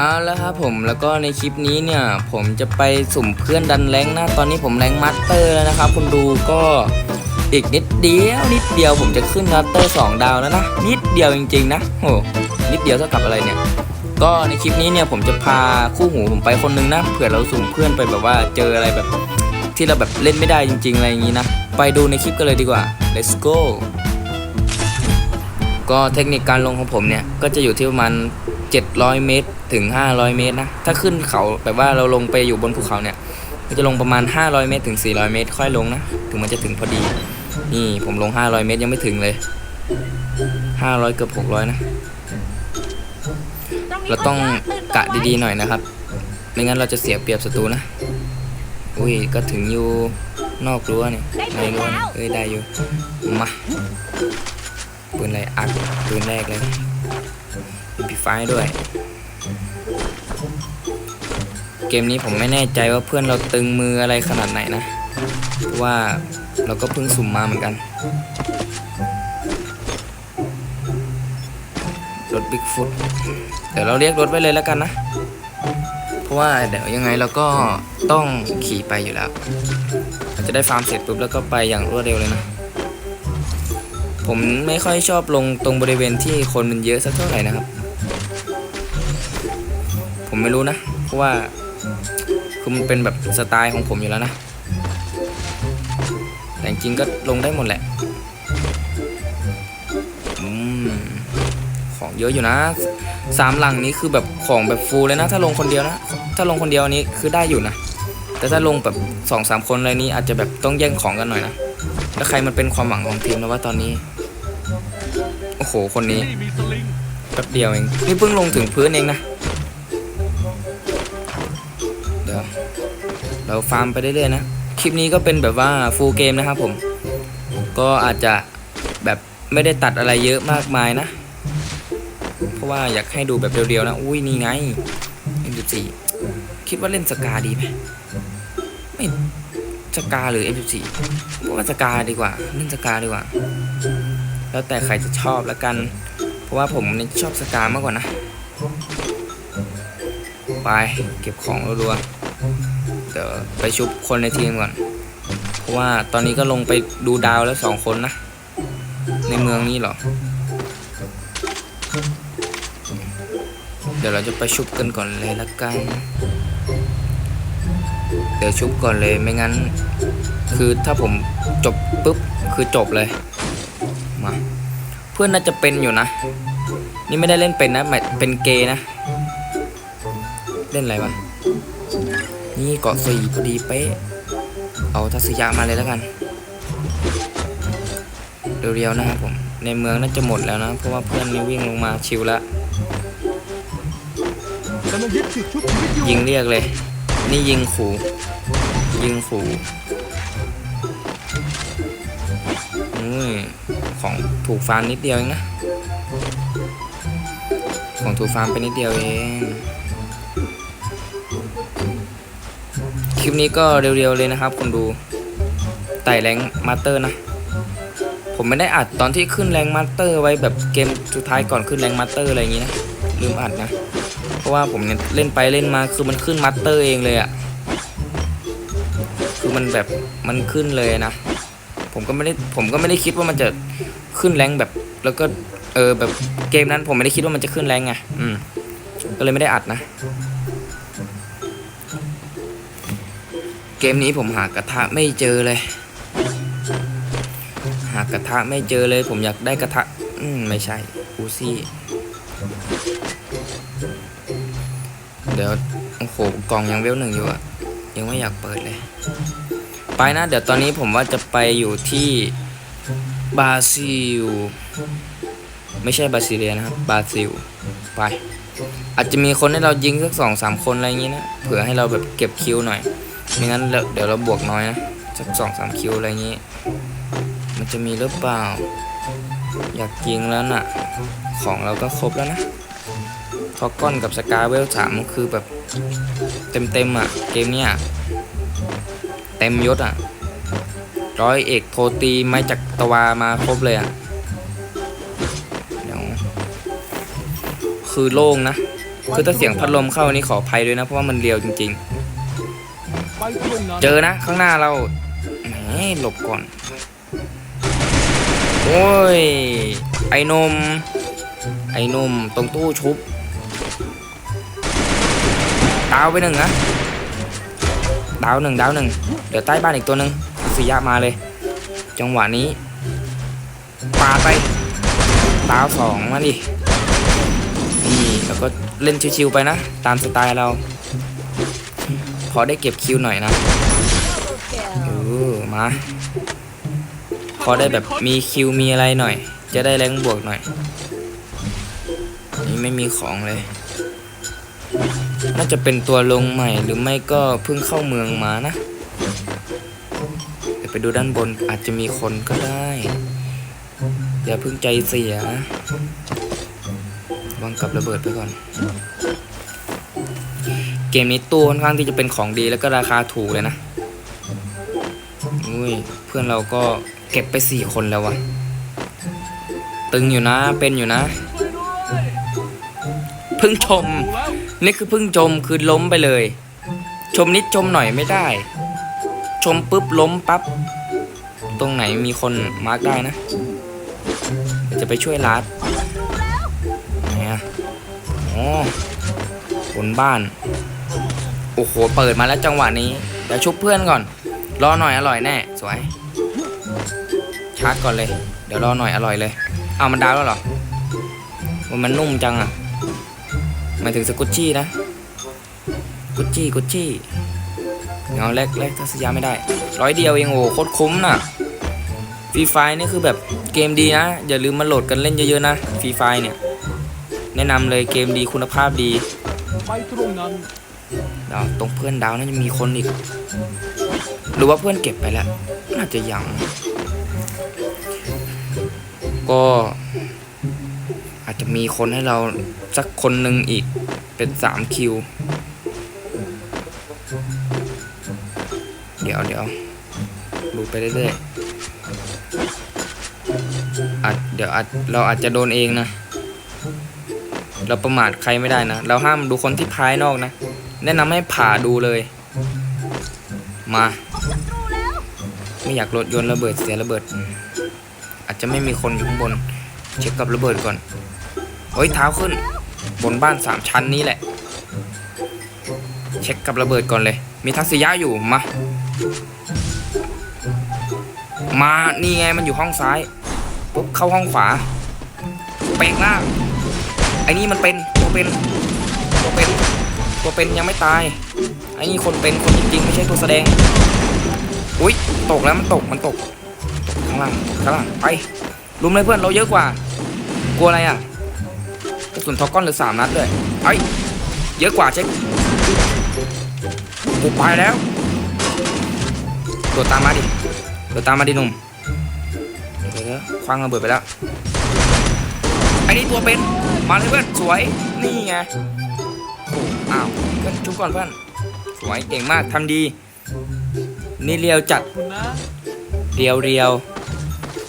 เอาแล้วครับผมแล้วก็ในคลิปนี้เนี่ย ผมจะไปสุ่มเพื่อนดันแรงนะ ตอนนี้ผมแรงมัตเตอร์แล้วนะครับคุณดูก็อีกนิดเดียวนิดเดียวผมจะขึ้นมัตเตอร์2ดาวแล้วนะ นิดเดียวจริง ๆ นะโหนิดเดียวเท่ากับอะไรเนี่ย ก็ในคลิปนี้เนี่ยผมจะพาคู่หูผมไปคนนึงนะเผื่อเราสุ่มเพื่อนไปแบบว่าเจออะไรแบบ ที่เราแบบเล่นไม่ได้จริง ๆ อะไรอย่างนี้นะไปดูในคลิปกันเลยดีกว่า let's go ก็เทคนิคการลงของผมเนี่ยก็จะอยู่ที่ประมาณ 700 เมตรถึง 500 เมตรนะ ถ้าขึ้นเขาแบบว่าเราลงไปอยู่บนภูเขาเนี่ยก็จะลงประมาณ 500 เมตรถึง 400 เมตร ค่อยลงนะ ถึงมันจะถึงพอดี นี่ผมลง 500 เมตรยังไม่ถึงเลย 500 เกือบ 600 นะ เราต้องกะดีๆหน่อยนะครับ ไม่งั้นเราจะเสียเปรียบศัตรูนะ อุ้ย ก็ถึงอยู่นอกรั้วเนี่ยในรั้วเอ้ย ได้อยู่ มาปืนอะไรอัดปืนแรกเลย ปีไฟด้วย เกมนี้ผมไม่แน่ใจว่าเพื่อนเราตึงมืออะไรขนาดไหนนะเพราะว่าเราก็เพิ่งสุ่มมาเหมือนกัน รถบิ๊กฟุตเดี๋ยวเราเรียกรถไว้เลยแล้วกันนะ เพราะว่าเดี๋ยวยังไงเราก็ต้องขี่ไปอยู่แล้วเราจะได้ฟาร์มเสร็จปุ๊บแล้วก็ไปอย่างรวดเร็วเลยนะ ผมไม่ค่อยชอบลงตรงบริเวณที่คนมันเยอะสักเท่าไหร่นะครับ ผมไม่รู้นะ เพราะว่าคือมันเป็นแบบสไตล์ของผมอยู่แล้วนะ แต่จริงก็ลงได้หมดแหละอของเยอะอยู่นะสามหลังนี้คือแบบของแบบฟูลเลยนะ ถ้าลงคนเดียวนะ ถ้าลงคนเดียวนี้คือได้อยู่นะ แต่ถ้าลงแบบสองสามคนอะไรนี้อาจจะแบบต้องแย่งของกันหน่อยนะ แล้วใครมันเป็นความหวังของทีมนะว่าตอนนี้ โอ้โห คนนี้แป๊บเดียวเอง นี่เพิ่งลงถึงพื้นเองนะ เดี๋ยวเราฟาร์มไปเรื่อยๆนะ คลิปนี้ก็เป็นแบบว่าฟูลเกมนะครับผม ก็อาจจะแบบไม่ได้ตัดอะไรเยอะมากมายนะ เพราะว่าอยากให้ดูแบบเรียวๆนะ อุ้ยนี่ไง M14 คิดว่าเล่นสกาดีไหมไม่สกาหรือ M14 เพราะว่าสกาดีกว่า เล่นสกาดีกว่า แล้วแต่ใครจะชอบแล้วกัน เพราะว่าผมเนี่ยชอบสกามากกว่านะ ไปเก็บของรัวๆ เดี๋ยวไปชุบคนในทีมก่อน เพราะว่าตอนนี้ก็ลงไปดูดาวแล้วสองคนนะ ในเมืองนี้หรอ เดี๋ยวเราจะไปชุบกันก่อนเลยละกัน เดี๋ยวชุบก่อนเลยไม่งั้น คือถ้าผมจบปุ๊บคือจบเลย มา เพื่อนน่าจะเป็นอยู่นะ นี่ไม่ได้เล่นเป็นนะเป็นเกย์นะ เล่นอะไรวะ นี่เกาะสี่พอดีเป๊ะ เอาทัศยามาเลยแล้วกัน เร็วๆนะครับผม ในเมืองน่าจะหมดแล้วนะ เพราะว่าเพื่อนนี่วิ่งลงมาชิวละกำลังยึดจุดชุบชีวิตอยู่ยิงเรียกเลย นี่ยิงขู่ยิงขู่อุ้ยของถูกฟาร์มนิดเดียวเองนะ ของถูกฟาร์มไปนิดเดียวเอง ลิปนี้ก็เร็วๆเลยนะครับคนดูไต่แรงมาสเตอร์นะ ผมไม่ได้อัดตอนที่ขึ้นแรงมาสเตอร์ไว้แบบเกมสุดท้ายก่อนขึ้นแรงมาสเตอร์อะไรอย่างงี้นะลืมอัดนะ เพราะว่าผมเนี่ยเล่นไปเล่นมาคือมันขึ้นมาสเตอร์เองเลยอะ่ะคือมันแบบมันขึ้นเลยนะ ผมก็ไม่ได้ผมก็ไม่ได้คิดว่ามันจะขึ้นแรงแบบ แล้วก็เออแบบเกมนั้นผมไม่ได้คิดว่ามันจะขึ้นแรงไงอืมก็เลยไม่ได้อัดนะ เกมนี้ผมหากระทะไม่เจอเลย หากระทะไม่เจอเลย ผมอยากได้กระทะ อืมไม่ใช่อูซี่ เดี๋ยว โอ้โห กล่องยังเวลหนึ่งอยู่อะยังไม่อยากเปิดเลย ไปนะ เดี๋ยวตอนนี้ผมว่าจะไปอยู่ที่บราซิล ไม่ใช่บราซิเลียนะครับ บราซิล ไป อาจจะมีคนให้เรายิงสักสองสามคนอะไรอย่างงี้นะ เผื่อให้เราแบบเก็บคิวหน่อย ไม่งั้นเดี๋ยวเราบวกน้อยนะสักสองสามคิวอะไรงี้ มันจะมีหรือเปล่า อยากยิงแล้วน่ะ ของเราก็ครบแล้วนะทอกก้อนกับสกาเวลสามคือแบบเต็มเต็มอะ เกมเนี้ยเต็มยศอะ ร้อยเอกโทตีไม้จักรตวามาครบเลยอะเดี๋ยวคือโล่งนะ คือถ้าเสียงพัดลมเข้านี่ขออภัยด้วยนะ เพราะว่ามันเรียวจริง ๆ เจอนะข้างหน้าเราแหมหลบก่อน โอ้ย ไอ้นม ไอ้นมตรงตู้ชุบ ดาวไปหนึ่งนะ ดาวหนึ่งดาวหนึ่ง เดี๋ยวใต้บ้านอีกตัวหนึ่งสุยะมาเลย จังหวะนี้ปาไปดาวสองมาดิ นี่แล้วก็เล่นชิวๆไปนะ ตามสไตล์เรา พอได้เก็บคิวหน่อยนะเออมาพอได้แบบมีคิวมีอะไรหน่อย จะได้แรงบวกหน่อย นี่ไม่มีของเลย น่าจะเป็นตัวลงใหม่หรือไม่ก็เพิ่งเข้าเมืองมานะเดี๋ยวไปดูด้านบนอาจจะมีคนก็ได้อย่าเพิ่งใจเสียวางกับระเบิดไปก่อน เกมนี้ตู้ค่อนข้างที่จะเป็นของดีแล้วก็ราคาถูกเลยนะอุ้ยเพื่อนเราก็เก็บไปสี่คนแล้ววะตึงอยู่นะเป็นอยู่นะพิ่งชม นี่คือพิ่งชมคือล้มไปเลย ชมนิดชมหน่อยไม่ได้ ชมปุ๊บล้มปั๊บตรงไหนมีคนมาร์กได้นะ จะไปช่วยลัดไหนอะอ๋อบนบ้าน โอ้โห เปิดมาแล้วจังหวะนี้ เดี๋ยวชุบเพื่อนก่อน รอหน่อยอร่อยแน่ สวย ชาร์จก่อนเลย เดี๋ยวรอหน่อยอร่อยเลย เอามันดาวแล้วเหรอ มันนุ่มจังอะหมายถึงสกุชชี่นะ กุชชี่ กุชชี่เงาแรกแรกทัศยาไม่ได้ ร้อยเดียวเองโอ้โหคตรคุ้มน่ะฟรีไฟนี่คือแบบเกมดีนะ อย่าลืมมาโหลดกันเล่นเยอะๆนะฟรีไฟเนี่ย แนะนำเลยเกมดีคุณภาพดีไปตรงนั้น ตรงเพื่อนดาวน่าจะมีคนอีก หรือว่าเพื่อนเก็บไปแล้ว น่าจะยัง ก็อาจจะมีคนให้เราสักคนหนึ่งอีกเป็นสามคิว เดี๋ยวเดี๋ยวดูไปเรื่อยๆอาจเดี๋ยวอาจเราอาจจะโดนเองนะ เราประมาทใครไม่ได้นะ เราห้ามดูคนที่ภายนอกนะ แนะนำให้ผ่าดูเลย มา ไม่อยากรถยนต์ระเบิดเสียระเบิด อาจจะไม่มีคนอยู่ข้างบน เช็คกับระเบิดก่อนเฮ้ยเท้าขึ้น บนบ้านสามชั้นนี้แหละ เช็คกับระเบิดก่อนเลย มีทัศยะอยู่มา มานี่ไงมันอยู่ห้องซ้ายปุ๊บเข้าห้องขวาเปกล่างไอ้นี่มันเป็นตัวเป็นตัวเป็น ตัวเป็นยังไม่ตายไอ้นี่คนเป็นคนจริงๆไม่ใช่ตัวแสดงอุ้ยตกแล้วมันตกมันตกข้างล่างข้างล่างไปลุมเลยเพื่อนเราเยอะกว่า กลัวอะไรอะกระสุนทอกก้อนเหรือสามนัดเลยไอ้ยเยอะกว่าเช็คกูไปแล้วตัวตามมาดิตัวตามมาดิหนุ่มเดี๋ยวคว้างระเบิดไปแล้วไอ้นี่ตัวเป็นมาเลยเพื่อนสวยนี่ไง อ้อ้าวเพื่อนชุบก่อนเพื่อนสวยเก่งมากทำดี นี่เรียวจัดคุณนะเรียวเรียว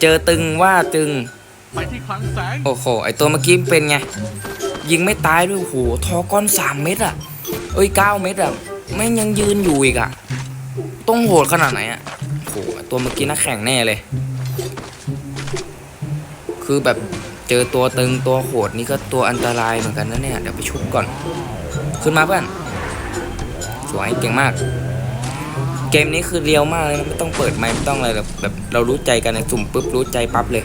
เจอตึงว่าตึง ไปที่คลังแสงโอ้โห ไอตัวเมื่อกี้เป็นไง ยิงไม่ตายด้วยโอ้โหทอก้อนสามเม็ดอะเอ้ยเก้าเม็ดอะไม่งยังยืนอยู่อีกอะต้องโหดขนาดไหนอะโอ้โหตัวเมื่อกี้น่าแข่งแน่เลย คือแบบเจอตัวตึงตัวโหดนี่ก็ตัวอันตรายเหมือนกันนะเนี่ย เดี๋ยวไปชุบก่อน ขึ้นมาเพื่อน สวยเก่งมาก เกมนี้คือเรียวมากเลยไม่ต้องเปิดไม่ต้องอะไรแบบแบบเรารู้ใจกันนะสุ่มปุ๊บรู้ใจปั๊บเลย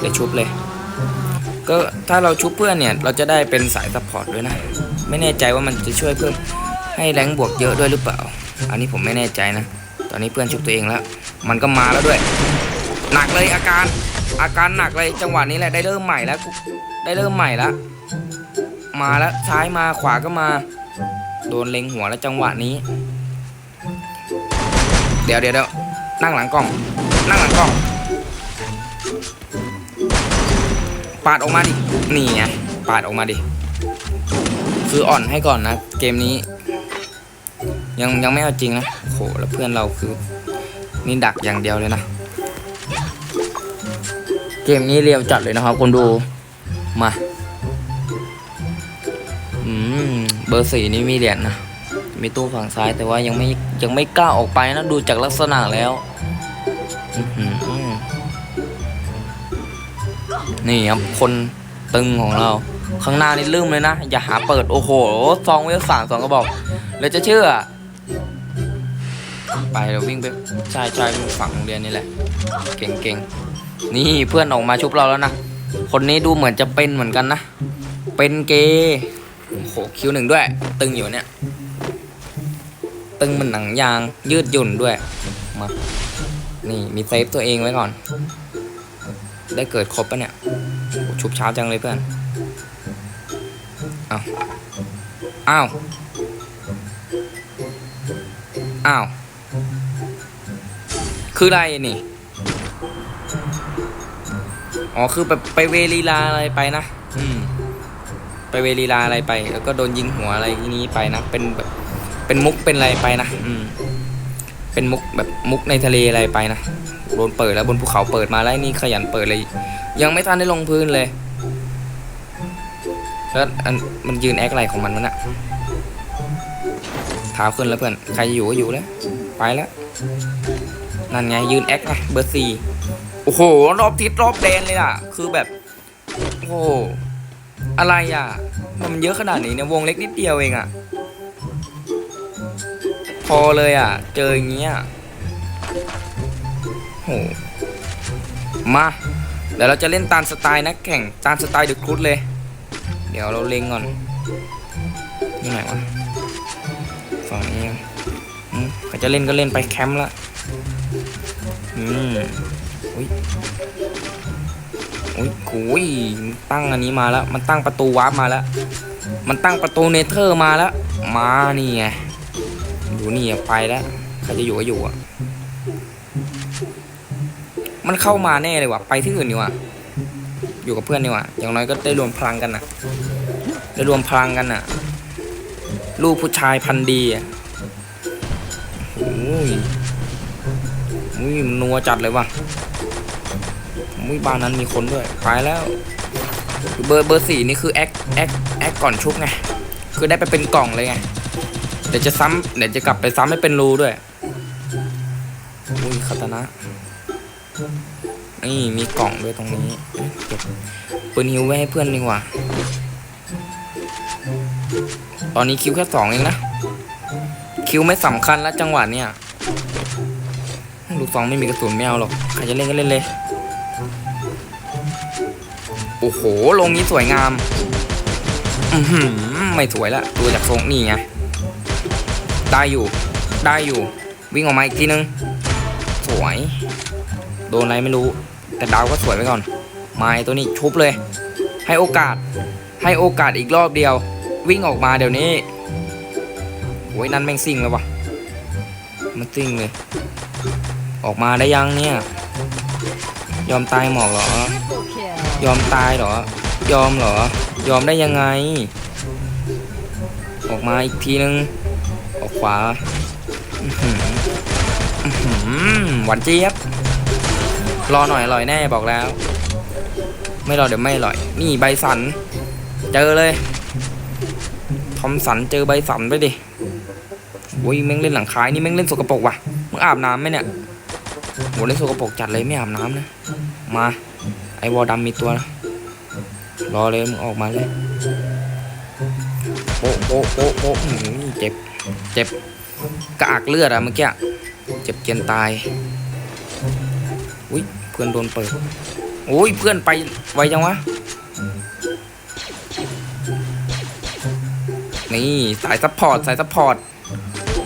เดี๋ยวชุบเลย ก็ถ้าเราชุบเพื่อนเนี่ยเราจะได้เป็นสายซัพพอร์ตด้วยนะ ไม่แน่ใจว่ามันจะช่วยเพิ่มให้แรงบวกเยอะด้วยหรือเปล่า อันนี้ผมไม่แน่ใจนะ ตอนนี้เพื่อนชุบตัวเองแล้ว มันก็มาแล้วด้วย หนักเลยอาการอาการหนักเลยจังหวะนี้แหละได้เริ่มใหม่แล้ว ได้เริ่มใหม่แล้ว มาแล้วซ้ายมาขวาก็มา โดนเล็งหัวแล้วจังหวะนี้ เดี๋ยวเดี๋ยวเดี๋ยวนั่งหลังกล้อง นั่งหลังกล้อง ปาดออกมาดิ นี่ไงปาดออกมาดิ คืออ่อนให้ก่อนนะ เกมนี้ ยังยังไม่เอาจริงนะโหแล้วเพื่อนเราคือ นี่ดักอย่างเดียวเลยนะ เกมนี้เรียวจัดเลยนะครับคนดู มา เบอร์สี่นี่มีเหรียญนะ มีตู้ฝั่งซ้ายแต่ว่ายังไม่ยังไม่กล้าออกไปนะ ดูจากลักษณะแล้ว นี่ครับ คนตึงของเรา ข้างหน้านี่ลืมเลยนะ อย่าหาเปิดโอ้โหซองเวลสามสองกระบอกแล้วจะเชื่อ ไปเราวิ่งไปใช่ใช่วิ่งฝั่งโรงเรียนนี่แหละ เก่งเก่งนี่เพื่อนออกมาชุบเราแล้วนะ คนนี้ดูเหมือนจะเป็นเหมือนกันนะ เป็นเกย์ โหคิวหนึ่งด้วย ตึงอยู่เนี่ย ตึงมันหนังยางยืดหยุ่นด้วยมานี่มีเซฟตัวเองไว้ก่อน ได้เกิดครบปะเนี่ยชุบช้าจังเลยเพื่อนอ้าวอ้าวอ้าว คืออะไรนี่ อ๋อ คือแบบไปเวลีลาอะไรไปนะ เวลีลาอะไรไป แล้วก็โดนยิงหัวอะไรทีนี้ไปนะ เป็นแบบเป็นมุกเป็นอะไรไปนะอืมเป็นมุกแบบมุกในทะเลอะไรไปนะโดนเปิดแล้วบนภูเขาเปิดมาแล้วนี่ขยันเปิดเลย ยังไม่ทันได้ลงพื้นเลยแล้วมันยืนแอคอะไรของมันมันอะเท้าขึ้นแล้วเพื่อน ใครอยู่ก็อยู่แล้ว ไปแล้ว นั่นไงยืนแอคไงเบอร์สี่โอ้โห รอบทิศรอบแดนเลยอะ คือแบบ โอ้โห อะไรอะ มันเยอะขนาดนี้เนี่ยวงเล็กนิดเดียวเองอะพอเลยอะเจออย่างเงี้ยโหมาเดี๋ยวเราจะเล่นตามสไตล์นักแข่งตามสไตล์เดอะครูดเลย เดี๋ยวเราเล็งก่อนนี่ไหนวะฝั่งนี้อืมเขาจะเล่นก็เล่นไปแคมป์ละอืมอุ้ย โอ้ยกุยตั้งอันนี้มาแล้ว มันตั้งประตูวาร์ปมาแล้ว มันตั้งประตูเนเธอร์มาแล้ว มานี่ไงอยู่นี่ไปแล้วใครจะอยู่ก็อยู่อะ มันเข้ามาแน่เลยว่ะ ไปที่อื่นดีกว่า อยู่กับเพื่อนดีกว่า อย่างน้อยก็ได้รวมพลังกันน่ะ ได้รวมพลังกันน่ะ ลูกผู้ชายพันดีอะโอ้ยอุ้ยมันนัวจัดเลยว่ะ อุ้ยบ้านนั้นมีคนด้วยไปแล้ว เบอร์เบอร์สี่นี่คือแอคแอคแอคก่อนชุบไงคือได้ไปเป็นกล่องเลยไงเดี๋ยวจะซ้ำเดี๋ยวจะกลับไปซ้ำให้เป็นรูด้วยอุ้ยคาตานะนี่มีกล่องด้วยตรงนี้เก็บปืนฮิวไว้ให้เพื่อนดีกว่า ตอนนี้คิวแค่สองเองนะ คิวไม่สำคัญแล้วจังหวะเนี้ยลูกซองไม่มีกระสุนไม่เอาหรอก ใครจะเล่นก็เล่นเลย โอ้โห ลงนี้สวยงาม อือหือไม่สวยละดูจากทรงนี่ไง ได้อยู่ ได้อยู่ วิ่งออกมาอีกทีนึง สวย โดนอะไรไม่รู้ แต่ดาวก็สวยไปก่อน มาไอ้ตัวนี้ชุบเลย ให้โอกาส ให้โอกาสอีกรอบเดียว วิ่งออกมาเดี๋ยวนี้โอ้ยนั่นแม่งซิ่งแล้ววะมันซิ่งเลย ออกมาได้ยังเนี่ย ยอมตายหมอกเหรอ ยอมตายเหรอ ยอมเหรอ ยอมได้ยังไง ออกมาอีกทีนึง ออกขวาอื้อหืออื้อหือหวานเจี๊ยบ รอหน่อยอร่อยแน่บอกแล้ว ไม่รอเดี๋ยวไม่อร่อย นี่ใบสัน เจอเลย ทอมสันเจอใบสันไปดิโอ้ยแม่งเล่นหลังคายนี่แม่งเล่นสกปรกว่ะ มึงอาบน้ำไหมเนี่ยโหเล่นสกปรกจัดเลยไม่อาบน้ำนะ มา วอลดำมีตัวนะรอเลยมึงออกมาเลยโป๊ะโป๊ะโป๊ะโป๊ะอื้อหือเจ็บ เจ็บกระอักเลือดอะเมื่อกี้เจ็บเกียนตายอุ้ยเพื่อนโดนเปิดโอ้ยเพื่อนไปไวจังวะนี่สายซัพพอร์ตสายซัพพอร์ต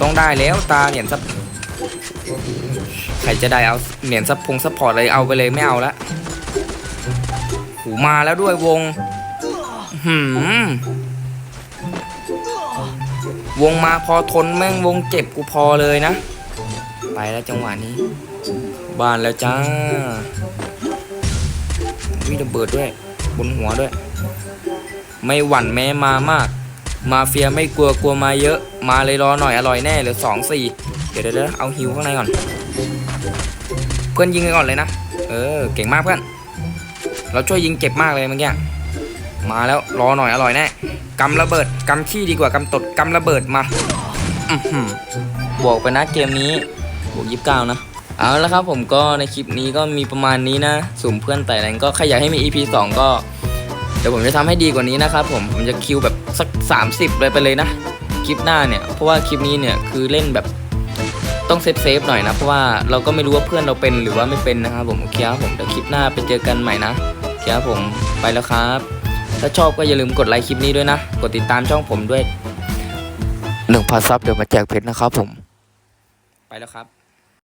ต้องได้แล้วตาเหรียญซัพใครจะได้เอาเหรียญซัพพงซัพพอร์ตเลยเอาไปเลยไม่เอาละ หูมาแล้วด้วยวงหืมวงมาพอทนแม่งวงเจ็บกูพอเลยนะ ไปแล้วจังหวะนี้ บ้านแล้วจ้าวิระเบิดด้วย บนหัวด้วย ไม่หวั่นแม้มามาก มาเฟียไม่กลัวกลัวมาเยอะ มาเลยรอหน่อยอร่อยแน่เหลือสองสี่เดี๋ยวเดี๋ยวเดี๋ยวเอาฮิวข้างในก่อน เพื่อนยิงกันก่อนเลยนะ เออ เก่งมากเพื่อน เราช่วยยิงเจ็บมากเลยเมื่อกี้มาแล้วรอหน่อยอร่อยแน่กำระเบิดกำขี้ดีกว่ากำตดกำระเบิดมาอื้อหือบวกไปนะเกมนี้บวกยี่สิบเก้านะ เอาละครับผมก็ในคลิปนี้ก็มีประมาณนี้นะสุ่มเพื่อนแต่แรงก็ใครอยากให้มี EP 2 ก็ เดี๋ยวผมจะทำให้ดีกว่านี้นะครับผมผมจะคิวแบบสัก 30 เลยไปเลยนะ คลิปหน้าเนี่ย เพราะว่าคลิปนี้เนี่ยคือเล่นแบบต้องเซฟเซฟหน่อยนะ เพราะว่าเราก็ไม่รู้ว่าเพื่อนเราเป็นหรือว่าไม่เป็นนะครับผมโอเคครับผมเดี๋ยวคลิปหน้าไปเจอกันใหม่นะ ครับผมไปแล้วครับ ถ้าชอบก็อย่าลืมกดไลค์คลิปนี้ด้วยนะ กดติดตามช่องผมด้วยหนึ่งพันซับเดี๋ยวมาแจกเพชรนะครับผม ไปแล้วครับ